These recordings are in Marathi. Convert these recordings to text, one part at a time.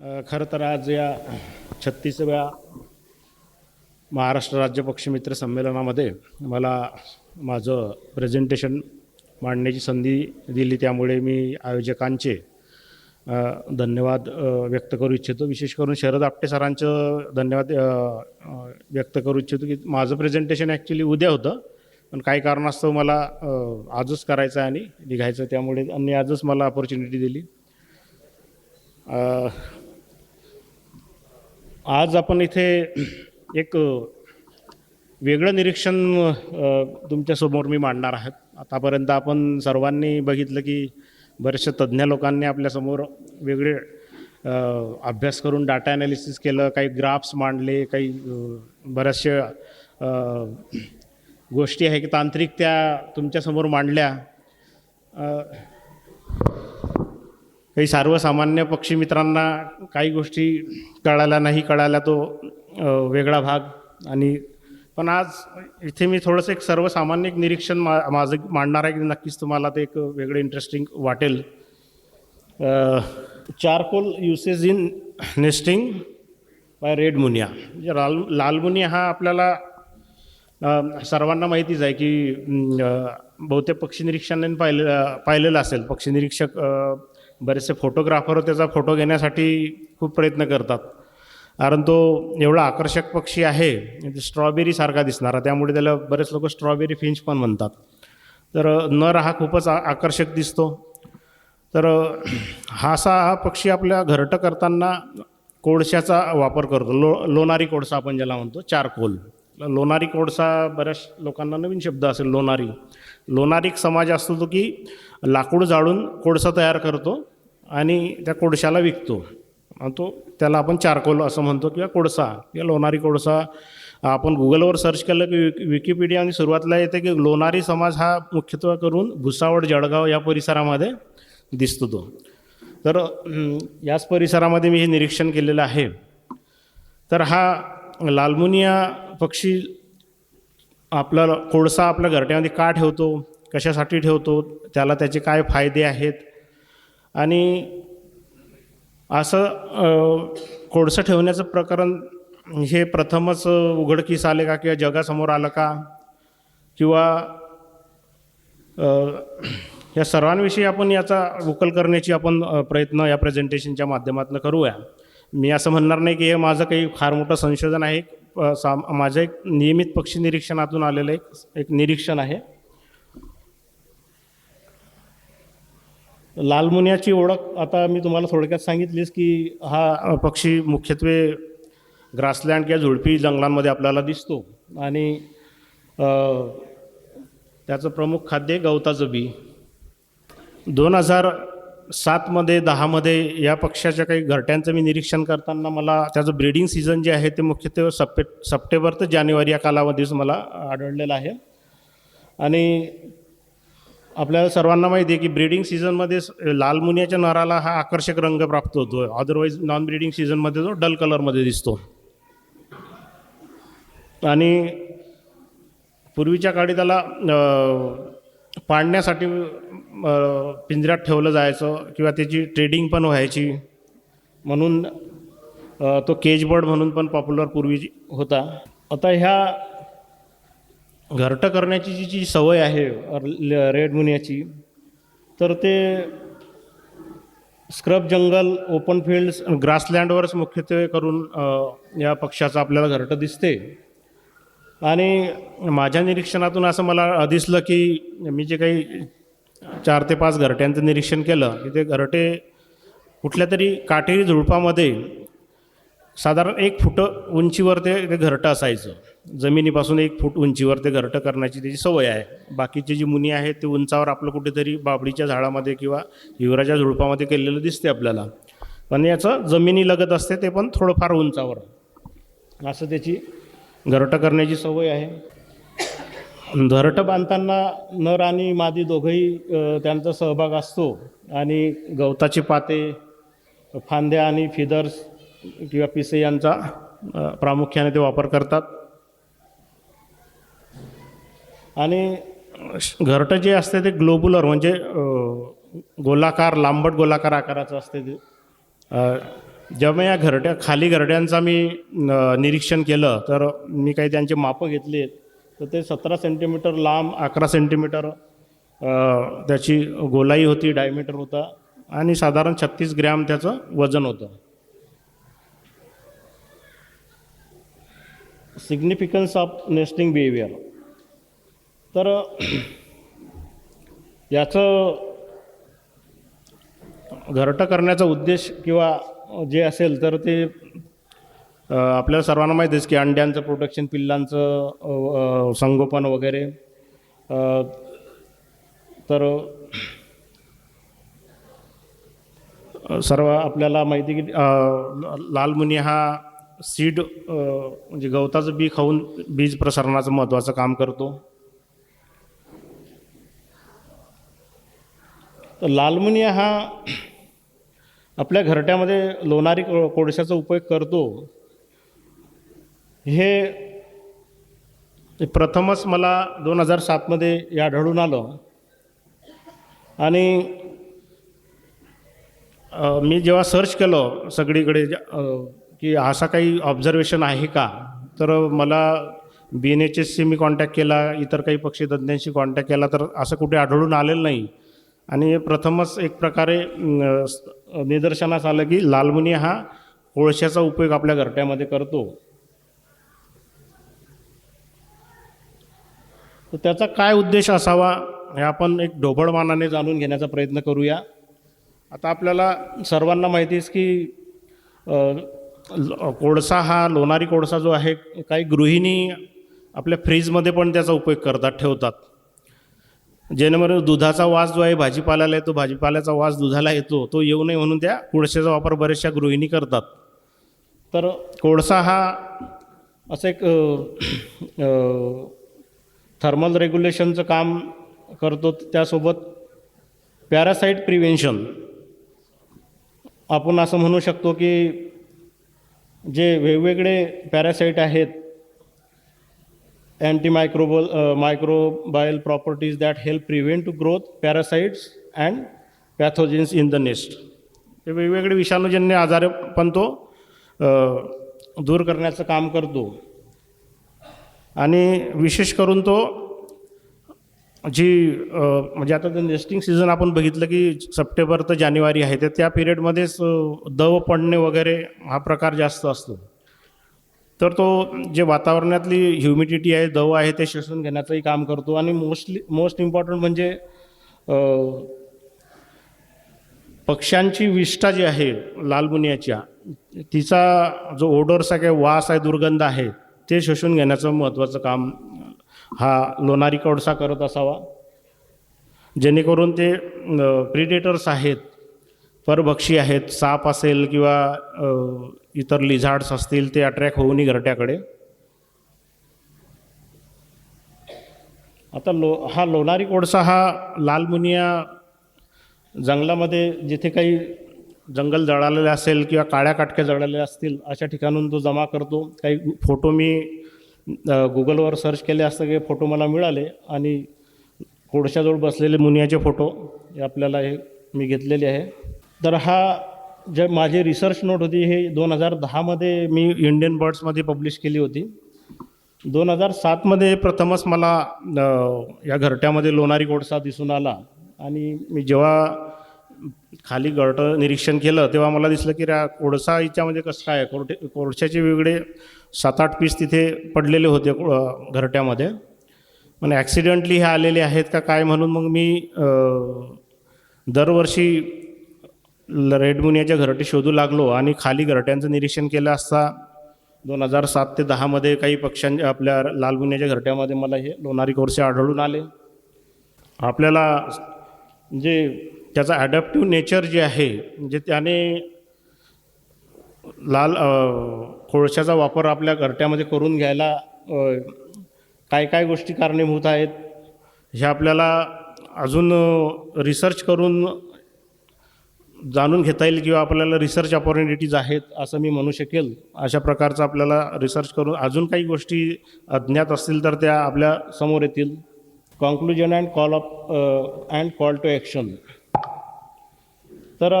खरं तर आज या छत्तीसव्या महाराष्ट्र राज्य पक्षमित्र संमेलनामध्ये मला माझं प्रेझेंटेशन मांडण्याची संधी दिली. त्यामुळे मी आयोजकांचे धन्यवाद व्यक्त करू इच्छितो. विशेष करून शरद आपटे सरांचं धन्यवाद व्यक्त करू इच्छितो की माझं प्रेझेंटेशन ॲक्च्युली उद्या होतं. पण काही कारणास्तव मला आजच करायचं आहे आणि निघायचं त्यामुळे त्यांनी आजच मला ऑपॉर्च्युनिटी दिली. आज आपण इथे एक वेगळं निरीक्षण तुमच्यासमोर मी मांडणार आहे. आतापर्यंत आपण सर्वांनी बघितलं की बरेचशा तज्ज्ञ लोकांनी आपल्यासमोर वेगळे अभ्यास करून डाटा ॲनालिसिस केलं काही ग्राफ्स मांडले काही बऱ्याचशा गोष्टी आहे की तांत्रिक त्या तुमच्यासमोर मांडल्या. काही सर्वसामान्य पक्षी मित्रांना काही गोष्टी कळायला नाही कळायला तो वेगळा भाग. आणि पण आज इथे मी थोडंसं एक सर्वसामान्य एक निरीक्षण मा माझं मांडणार आहे की नक्कीच तुम्हाला ते एक वेगळं इंटरेस्टिंग वाटेल. Charcoal usage in nesting by red munia म्हणजे लाल लाल मुनिया हा आपल्याला सर्वांना माहितीच आहे की बहुतेक पक्षी निरीक्षणाने पाहिलं पाहिलेलं असेल. पक्षी निरीक्षक बरेचसे फोटोग्राफर त्याचा फोटो घेण्यासाठी खूप प्रयत्न करतात. कारण तो एवढा आकर्षक पक्षी आहे म्हणजे स्ट्रॉबेरीसारखा दिसणारा त्यामुळे त्याला बरेच लोक स्ट्रॉबेरी फिंच पण म्हणतात. तर नर हा खूपच आ- आकर्षक दिसतो. तर हा असा हा पक्षी आपल्या घरटं करताना कोळशाचा वापर करतो. लो लोणारी कोळसा आपण ज्याला म्हणतो चारकोल. लोणारी कोळसा बऱ्याच लोकांना नवीन शब्द असेल लोणारी. लोणारिक समाज असतो तो की लाकूड जाळून कोळसा तयार करतो आणि त्या कोळशाला विकतो. आणि तो त्याला आपण चारकोल असं म्हणतो किंवा कोळसा किंवा लोणारी कोळसा. आपण गुगलवर सर्च केलं की विक विकिपीडिया आणि सुरुवातीला येते की लोणारी समाज हा मुख्यत्वे करून भुसावळ जळगाव या परिसरामध्ये दिसतो तो. तर याच परिसरामध्ये मी हे निरीक्षण केलेलं आहे. तर हा लालमुनिया पक्षी आपला कोळसा आपल्या घरट्यामध्ये का ठेवतो? कशासाठी ठेवतो? त्याला त्याचे काय फायदे आहेत? आणि असं कोळसं ठेवण्याचं प्रकरण हे प्रथमच उघडकीस आले का किंवा जगासमोर आलं का? किंवा या सर्वांविषयी आपण याचा उकल करण्याची आपण प्रयत्न या प्रेझेंटेशनच्या माध्यमातून करूया. मी असं म्हणणार नाही की हे माझं काही फार मोठं संशोधन आहे. सा माझं एक नियमित पक्षी निरीक्षणातून आलेलं एक एक निरीक्षण आहे. लालमुनियाची ओळख आता मी तुम्हाला थोडक्यात सांगितलीच की हा पक्षी मुख्यत्वे ग्रासलँड किंवा झुडपी जंगलांमध्ये आपल्याला दिसतो. आणि त्याचं प्रमुख खाद्य आहे गवताचं बी. दोन हजार सातमध्ये दहामध्ये या पक्षाच्या काही घरट्यांचं मी निरीक्षण करताना मला त्याचं ब्रीडिंग सीझन जे आहे ते मुख्यत्वे सप्टे सप्टेंबर ते जानेवारी या कालावधीच मला आढळलेलं आहे. आणि आपल्याला सर्वांना माहिती आहे की ब्रीडिंग सीझनमध्ये लाल मुनियाच्या नराला हा आकर्षक रंग प्राप्त होतो अदरवाईज नॉन ब्रीडिंग सीझनमध्ये तो डल कलरमध्ये दिसतो. आणि पूर्वीच्या काळी त्याला पाडण्यासाठी पाळण्यासाठी पिंजऱ्यात ठेवलं जायचं किंवा त्याची ट्रेडिंग पण व्हायची. म्हणून तो केजबर्ड म्हणून पण पॉप्युलर पूर्वी होता. आता ह्या घरटं करण्याची जी जी सवय आहे ल- रेड मुनियाची तर ते स्क्रब जंगल ओपन फील्ड्स ग्रासलँडवरच मुख्यत्वे करून या पक्षाचं आपल्याला घरटं दिसते. आणि माझ्या निरीक्षणातून असं मला दिसलं की मी जे काही चार ते पाच घरट्यांचं निरीक्षण केलं की ते घरटे कुठल्या तरी काटेरी झुडपामध्ये साधारण एक फुट उंचीवर ते ते घरटं असायचं. जमिनीपासून एक फूट उंचीवर ते घरटं करण्याची त्याची सवय आहे. बाकीची जी मुनी आहेत ते उंचावर आपलं कुठेतरी बाबडीच्या झाडामध्ये किंवा हिवराच्या झुडपामध्ये केलेलं दिसते आपल्याला. पण याचं जमिनी लगत असते ते पण थोडंफार उंचावर. असं त्याची घरटं करण्याची सवय आहे. घरटं बांधताना नर आणि मादी दोघंही त्यांचा सहभाग असतो. आणि गवताची पाते फांद्या आणि फिदर्स किंवा पिसे यांचा प्रामुख्याने ते वापर करतात. आणि घरटं जे असते ते ग्लोबुलर म्हणजे गोलाकार लांबट गोलाकार आकाराचं असते ते. जेव्हा या घरट्या खाली घरट्यांचा मी निरीक्षण केलं तर मी काही त्यांचे मापं घेतले. तर ते सतरा सेंटीमीटर लांब अकरा सेंटीमीटर त्याची गोलाई होती डायमीटर होता. आणि साधारण छत्तीस ग्रॅम त्याचं वजन होतं. सिग्निफिकन्स ऑफ नेस्टिंग बिहेवियर तर याचं घरटं करण्याचा उद्देश किंवा जे असेल तर ते आपल्या आपल्याला सर्वांना माहीत आहेच की अंड्यांचं प्रोडक्शन पिल्लांचं संगोपन वगैरे. तर सर्व आपल्याला माहिती की लालमुनी लाल मुनी हा सीड म्हणजे गवताचं बी खाऊन बीज प्रसारणाचं महत्त्वाचं काम करतो. तर लालमुनिया हा आपल्या घरट्यामध्ये लोणारी कोळशाचा उपयोग करतो. हे प्रथमच मला दोन हजार सातमध्ये हे आढळून आलं. आणि मी जेव्हा सर्च केलं सगळीकडे की असा काही ऑब्झर्वेशन आहे का? तर मला बी एन एच एसशी मी कॉन्टॅक्ट केला इतर काही पक्षीतज्ञांशी कॉन्टॅक्ट केला तर असं कुठे आढळून आलेलं नाही. आणि हे प्रथमच एक प्रकारे निदर्शनास आलं की लालमुनी हा कोळशाचा उपयोग आपल्या घरट्यामध्ये करतो. तर त्याचा काय उद्देश असावा हे आपण एक ढोबळमानाने जाणून घेण्याचा प्रयत्न करूया. आता आपल्याला सर्वांना माहिती आहेच की कोळसा हा लोणारी कोळसा जो आहे काही गृहिणी आपल्या फ्रीजमध्ये पण त्याचा उपयोग करतात ठेवतात. जेणेकरून दुधाचा वास जो आहे भाजीपाल्याला येतो भाजीपाल्याचा वास दुधाला येतो तो येऊ नये म्हणून त्या कोळशाचा वापर बऱ्याचशा गृहिणी करतात. तर कोळसा हा असं एक थर्मल रेग्युलेशनचं काम करतो त्यासोबत पॅरासाईट प्रिव्हेन्शन. आपण असं म्हणू शकतो की जे वेगवेगळे पॅरासाईट आहेत antimicrobial uh, microbial properties that help prevent growth parasites and pathogens in the nest. हे वेगवेगळे विषाणूजन्य आजार पण तो दूर करण्याचं काम करतो. आणि विशेष करून तो जी म्हणजे आता ते नेस्टिंग सीझन आपण बघितलं की सप्टेंबर तर जानेवारी आहे तर त्या पिरियडमध्येच दव पडणे वगैरे हा प्रकार जास्त असतो. तर तो जे वातावरणातली ह्युमिडिटी आहे दव आहे ते शोषून घेण्याचंही काम करतो. आणि मोस्टली मोस्ट इम्पॉर्टंट म्हणजे पक्ष्यांची विष्ठा जी आहे लालमुनियाच्या तिचा जो ओडोरचा काही वास आहे दुर्गंध आहे ते शोषून घेण्याचं महत्त्वाचं काम हा लोणारी कोळसा करत असावा. जेणेकरून ते प्रिडेटर्स आहेत परभक्षी आहेत साप असेल किंवा इतर लिझार्ड्स असतील ते अट्रॅक्ट होऊनही घरट्याकडे. आता लो हा लोणारी कोळसा हा लाल मुनिया जंगलामध्ये जिथे काही जंगल जळालेले असेल किंवा काळ्या काटक्या जळालेल्या असतील अशा ठिकाणून तो जमा करतो. काही फोटो मी गुगलवर सर्च केले असता की फोटो मला मिळाले आणि कोळशाजवळ बसलेले मुनियाचे फोटो हे आपल्याला हे मी घेतलेले आहे. तर हा जे माझी रिसर्च नोट होती हे दोन हजार दहामध्ये मी इंडियन बर्ड्समध्ये पब्लिश केली होती. दोन हजार सातमध्ये प्रथमच मला या घरट्यामध्ये लोणारी कोळसा दिसून आला. आणि मी जेव्हा खाली घरटं निरीक्षण केलं तेव्हा मला दिसलं की रा कोळसा याच्यामध्ये कसं काय कोरटे कोळशाचे वेगळे सात आठ पीस तिथे पडलेले होते को- घरट्यामध्ये. पण ॲक्सिडेंटली हे आलेले आहेत का काय म्हणून मग मी दरवर्षी ल- रेड घरटे शोधू लागलो आणि खाली घरट्यांचं निरीक्षण केलं असता दोन हजार सात ते दहामध्ये काही पक्ष्यांच्या आपल्या लाल मुनियाच्या घरट्यामध्ये मला हे लोणारी कोळसे आढळून आले. आपल्याला जे त्याचा ॲडॅप्टिव्ह नेचर जे आहे म्हणजे त्याने लाल कोळशाचा वापर आपल्या घरट्यामध्ये करून घ्यायला काय काय गोष्टी कारणीभूत आहेत हे आपल्याला अजून रिसर्च करून जाणून घेता येईल किंवा आपल्याला रिसर्च ऑपॉर्च्युनिटीज आहेत असं मी म्हणू शकेल. अशा प्रकारचं आपल्याला रिसर्च करून अजून काही गोष्टी अज्ञात असतील तर त्या आपल्यासमोर येतील. Conclusion and call off and call to action तर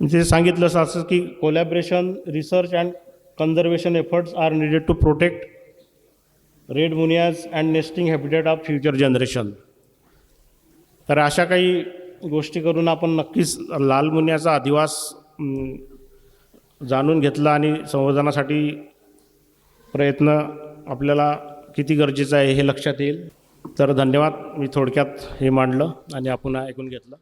जे सांगितलं असं की collaboration research and conservation efforts are needed to protect red munias and nesting habitat of future generation तर अशा काही गोष्टी करून आपण नक्कीच लाल मुनियाचा अधिवास जाणून घेतला आणि संवर्धनासाठी प्रयत्न आपल्याला किती गरजेचं आहे हे लक्षात येईल. तर धन्यवाद. मी थोडक्यात हे मांडलं आणि आपण ऐकून घेतलं.